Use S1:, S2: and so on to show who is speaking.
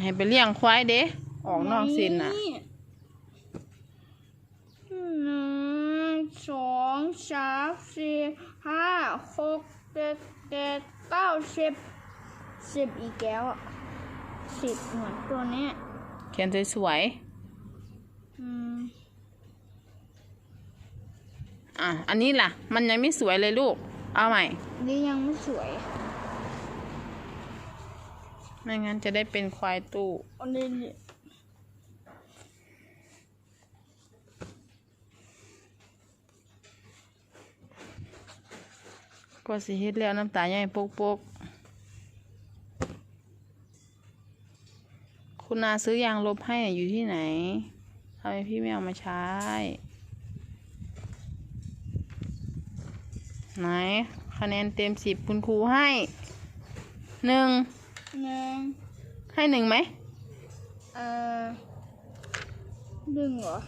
S1: ให้ไปเลี้ยงควายเด้ออกนอกสินน่ะ
S2: หนึ่งสองสามสี่ห้าหกเจ็ดแปดเก้าสิบสิบอีกแล้วอะสิบเหมือนตัวเนี้ย
S1: เขียนสวย
S2: อืม
S1: ๆอะ อันนี้ล่ะ มันยังไม่สวยเลยลูก เอาใหม่
S2: นี่ยังไม่สวย
S1: ไม่งั้นจะได้เป็นควายตู้
S2: อันนี้นี่
S1: ก็สิเฮ็ดแล้วน้ำตาใหญ่ปกปกๆคุณนาซื้อยางลบให้อยู่ที่ไหนทำไมพี่ไม่เอามาใช้ ไหน คะแนนเต็มสิบคุณครูให้หนึ่ง
S2: หนึ่ง
S1: ให้หนึ่งไหม
S2: เอ่อดึงเหรอ